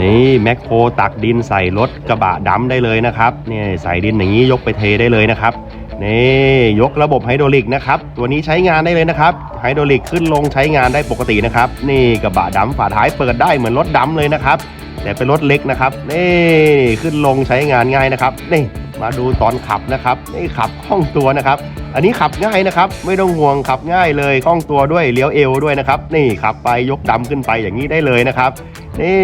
นี่แมคโครตักดินใส่รถกระบะดำได้เลยนะครับนี่ใส่ดินอย่างนี้ยกไปเทได้เลยนะครับนี่ยกระบบไฮดรอลิกนะครับตัวนี้ใช้งานได้เลยนะครับไฮดรอลิกขึ้นลงใช้งานได้ปกตินะครับนี่กระบะดำฝาท้ายเปิดได้เหมือนรถดำเลยนะครับแต่เป็นรถเล็กนะครับนี่ขึ้นลงใช้งานง่ายนะครับนี่ มาดูตอนขับนะครับนี่ขับคล่องตัวนะครับ อันนี้ขับง่ายนะครับ ไม่ต้องห่วงขับง่ายเลยคล่องตัวด้วยเลี้ยวเอวด้วยนะครับ นี่ขับไปยกดำขึ้นไปอย่างนี้ได้เลยนะครับนี่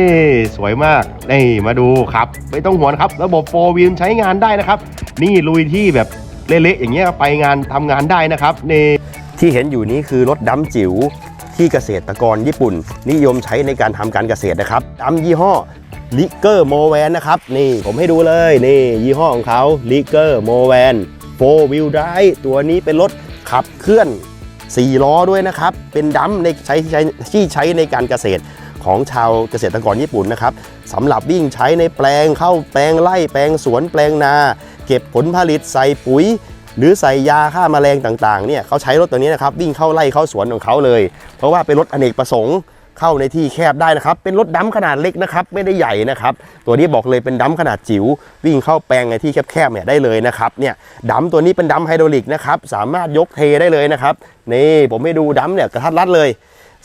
สวยมากนี่มาดูครับไม่ต้องห่วงครับ ระบบโฟวิลใช้งานได้นะครับ นี่ลุยที่แบบเละๆอย่างเงี้ยไปงานทำงานได้นะครับนี่ที่เห็นอยู่นี้คือรถดำจิ๋วที่เกษตรกรญี่ปุ่น นิยมใช้ในการทำการเกษตรนะครับดำยี่ห้อ ลิเกอร์โมแวนนะครับ นี่ผมให้ดูเลยนี่ยี่ห้อของเขาลิเกอร์โมแวนโฟวิลไดตัวนี้เป็นรถขับเคลื่อน 4 ล้อด้วยนะครับ เป็นดัมในใช้ใช้ที่ใช้ในการเกษตรของชาวเกษตรกรญี่ปุ่นนะครับสำหรับวิ่งใช้ในแปลงเข้าแปลงไร่แปลงสวนแปลงนา เก็บผลผลิตใส่ปุ๋ย หรือใส่ยาฆ่าแมลงต่างๆเนี่ยเขาใช้รถตัวนี้นะครับวิ่งเข้าไร่เข้าสวนของเขาเลย เพราะว่าเป็นรถอเนกประสงค์ เข้าในที่แคบได้นะครับ เป็นรถดำขนาดเล็กนะครับ ไม่ได้ใหญ่นะครับ ตัวนี้บอกเลยเป็นดำขนาดจิ๋ววิ่งเข้าแปลงในที่แคบๆเนี่ยได้เลยนะครับเนี่ยดำตัวนี้เป็นดำไฮดรอลิกนะครับสามารถยกเทได้เลยนะครับนี่ผมให้ดูดำเนี่ยกระทัดรัดเลย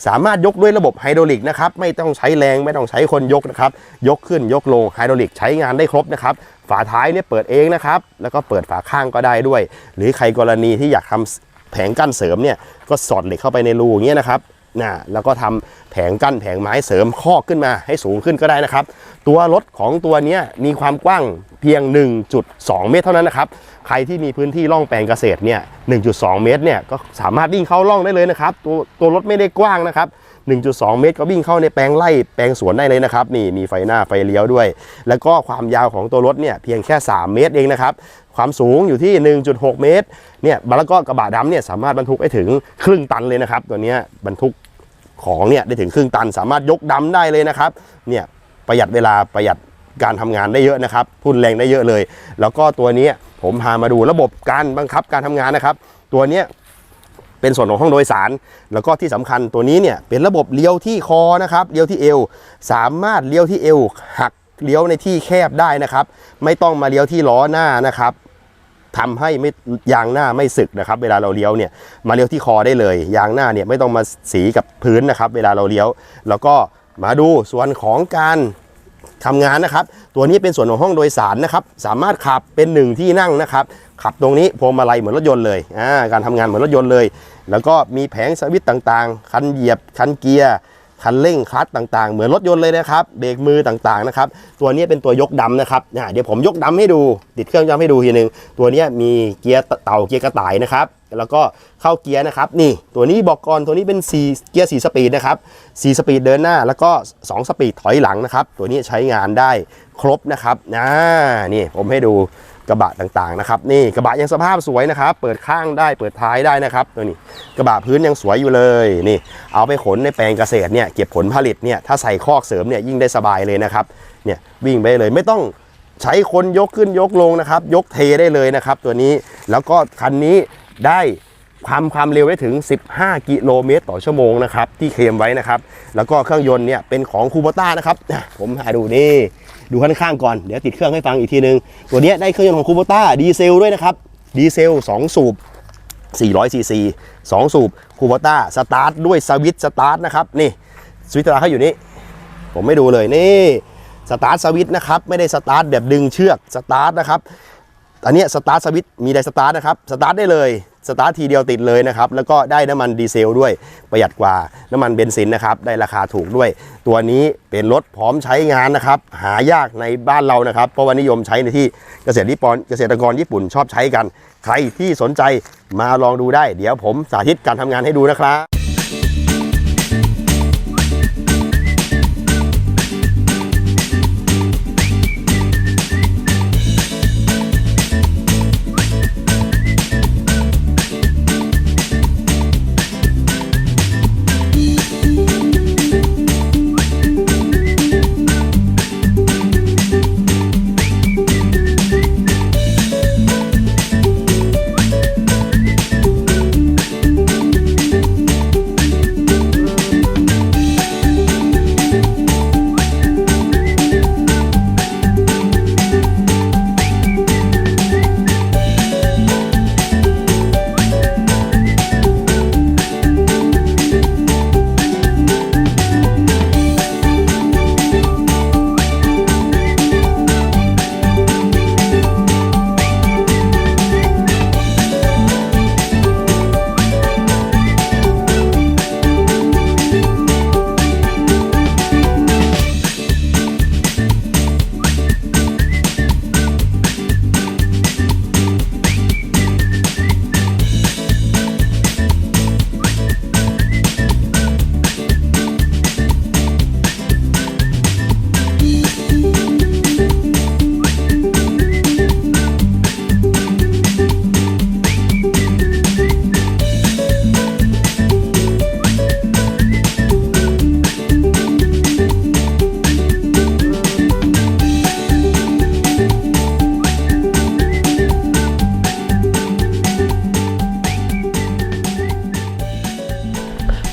สามารถยกด้วยระบบไฮดรอลิกนะครับไม่ต้องใช้แรงไม่ต้องใช้คนยกนะครับยกขึ้นยกลงไฮดรอลิกใช้งานได้ครบนะครับฝาท้ายเนี่ยเปิดเองนะครับแล้วก็เปิดฝาข้างก็ได้ด้วย หรือใครกรณีที่อยากทำแผงกั้นเสริมเนี่ยก็สอดเหล็กเข้าไปในรูอย่างเงี้ยนะครับ นะแล้วก็ทำแผงกั้นแผงไม้เสริมคอกขึ้นมาให้สูงขึ้นก็ได้นะครับ ตัวรถของตัวนี้มีความกว้างเพียง 1.2 เมตรเท่านั้นนะครับ ใครที่มีพื้นที่ร่องแปลงเกษตรเนี่ย 1.2 เมตรเนี่ยก็สามารถวิ่งเข้าร่องได้เลยนะครับ ตัวตัวรถไม่ได้กว้างนะครับ 1.2 เมตรก็วิ่งเข้าในแปลงไร่แปลงสวนได้เลยนะครับ นี่มีไฟหน้าไฟเลี้ยวด้วย แล้วก็ความยาวของตัวรถเนี่ยเพียงแค่ 3 เมตรเองนะครับ ความสูงอยู่ที่ 1.6 เมตร เนี่ยแล้วก็กระบะดำเนี่ยสามารถบรรทุกได้ถึงครึ่งตันเลยนะครับ ตัวนี้บรรทุก ของเนี่ยได้ถึงครึ่งตัน สามารถยกดำได้เลยนะครับเนี่ยประหยัดเวลาประหยัดการทำงานได้เยอะนะครับทุนแรงได้เยอะเลย แล้วก็ตัวนี้ผมพามาดูระบบการบังคับการทำงานนะครับ ตัวนี้เป็นส่วนของห้องโดยสาร แล้วก็ที่สำคัญตัวนี้เนี่ยเป็นระบบเลี้ยวที่คอนะครับเลี้ยวที่เอว สามารถเลี้ยวที่เอวหักเลี้ยวในที่แคบได้นะครับ ไม่ต้องมาเลี้ยวที่ล้อหน้านะครับ ทำให้ไม่ยางหน้าไม่สึกนะครับ เวลาเราเลี้ยวเนี่ยมาเลี้ยวที่คอได้เลย ยางหน้าเนี่ยไม่ต้องมาสีกับพื้นนะครับ เวลาเราเลี้ยว แล้วก็มาดูส่วนของการทำงานนะครับ ตัวนี้เป็นส่วนของห้องโดยสารนะครับ สามารถขับเป็นหนึ่งที่นั่งนะครับ ขับตรงนี้พวงมาลัยเหมือนรถยนต์เลยอ่าการทำงานเหมือนรถยนต์เลย แล้วก็มีแผงสวิตช์ต่างๆ คันเหยียบ คันเกียร์ คันเร่งคลัตต่างๆ เหมือนรถยนต์เลยนะครับเบรกมือต่างๆนะครับตัวนี้เป็นตัวยกดำนะครับเดี๋ยวผมยกดำให้ดูติดเครื่องดำให้ดูทีหนึ่งตัวนี้มีเกียร์เต่าเกียร์กระต่ายนะครับแล้วก็เข้าเกียร์นะครับนี่ตัวนี้บอกก่อนตัวนี้เป็น4เกียร์4สปีดนะครับ4สปีดเดินหน้าแล้วก็ 2 สปีดถอยหลังนะครับตัวนี้ใช้งานได้ครบนะครับนี่ผมให้ดู กระบะต่างๆนะครับนี่กระบะยังสภาพสวยนะครับเปิดข้างได้เปิดท้ายได้นะครับตัวนี้กระบะพื้นยังสวยอยู่เลยนี่ เอาไปขนในแปลงเกษตรเนี่ยเก็บผลผลิตเนี่ยถ้าใส่คอกเสริมเนี่ยยิ่งได้สบายเลยนะครับเนี่ยวิ่งไปเลยไม่ต้องใช้คนยกขึ้นยกลงนะครับ ยกเทได้เลยนะครับ ตัวนี้แล้วก็คันนี้ได้ ความความเร็วได้ถึง 15 กิโลเมตรต่อชั่วโมงนะครับที่เคลมไว้นะครับ แล้วก็เครื่องยนต์เนี่ยเป็นของคูโบต้านะครับผมหาดูนี่ดูข้างๆก่อนเดี๋ยวติดเครื่องให้ฟังอีกทีนึง ตัวนี้ได้เครื่องยนต์ของคูโบต้าดีเซลด้วยนะครับดีเซล 2 สูบ400ซีซี2สูบคูโบต้าสตาร์ทด้วยสวิตช์สตาร์ทนะครับนี่สวิตช์สตาร์ทเขาอยู่นี่ผมไม่ดูเลยนี่สตาร์ทสวิตช์นะครับไม่ได้สตาร์ทแบบดึงเชือกสตาร์ทนะครับอันนี้สตาร์ทสวิตช์มีไดสตาร์ทนะครับสตาร์ทได้เลย สตาร์ททีเดียวติดเลยนะครับ แล้วก็ได้น้ำมันดีเซลด้วยประหยัดกว่าน้ำมันเบนซินนะครับ ได้ราคาถูกด้วย ตัวนี้เป็นรถพร้อมใช้งานนะครับ หายากในบ้านเรานะครับ เพราะว่านิยมใช้ในที่เกษตรญี่ปุ่นเกษตรกรญี่ปุ่นชอบใช้กัน ใครที่สนใจมาลองดูได้ เดี๋ยวผมสาธิตการทำงานให้ดูนะครับ「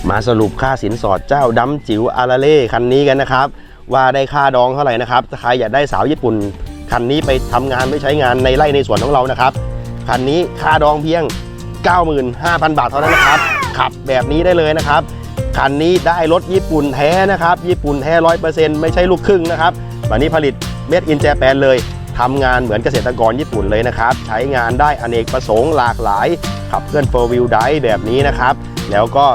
มาสรุปค่าสินสอดเจ้าดำจิ๋วอาราเล่คันนี้กันนะครับ ว่าได้ค่าดองเท่าไหร่นะครับถ้าใครอยากได้สาวญี่ปุ่น คันนี้ไปทำงานไปใช้งานในไร่ในสวนของเรานะครับคันนี้ค่าดองเพียง 95,000 บาทเท่านั้นนะครับขับแบบนี้ได้เลยนะครับคันนี้ได้รถญี่ปุ่นแท้นะครับ ญี่ปุ่นแท้ร้อยเปอร์เซ็นต์ไม่ใช่ลูกครึ่งนะครับวันนี้ผลิตเม็ดอินเจแปนเลยทำงานเหมือนเกษตรกรญี่ปุ่นเลยนะครับ ใช้งานได้อเนกประสงค์หลากหลาย ขับเคลื่อนโฟวิลไดแบบนี้นะครับ แล้วก็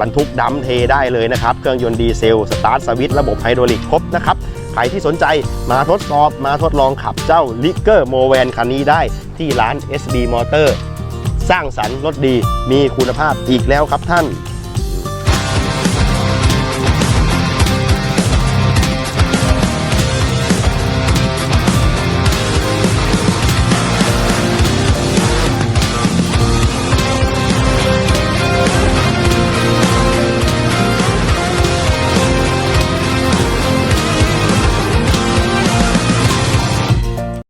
บรรทุกดัมเทได้เลยนะครับ เครื่องยนต์ดีเซล สตาร์ทสวิตช์ระบบไฮดรอลิกครบนะครับ ใครที่สนใจมาทดสอบมาทดลองขับเจ้าลิเกอร์โมแวนคันนี้ได้ที่ร้าน SB Motor สร้างสรรค์รถดีมีคุณภาพอีกแล้วครับท่าน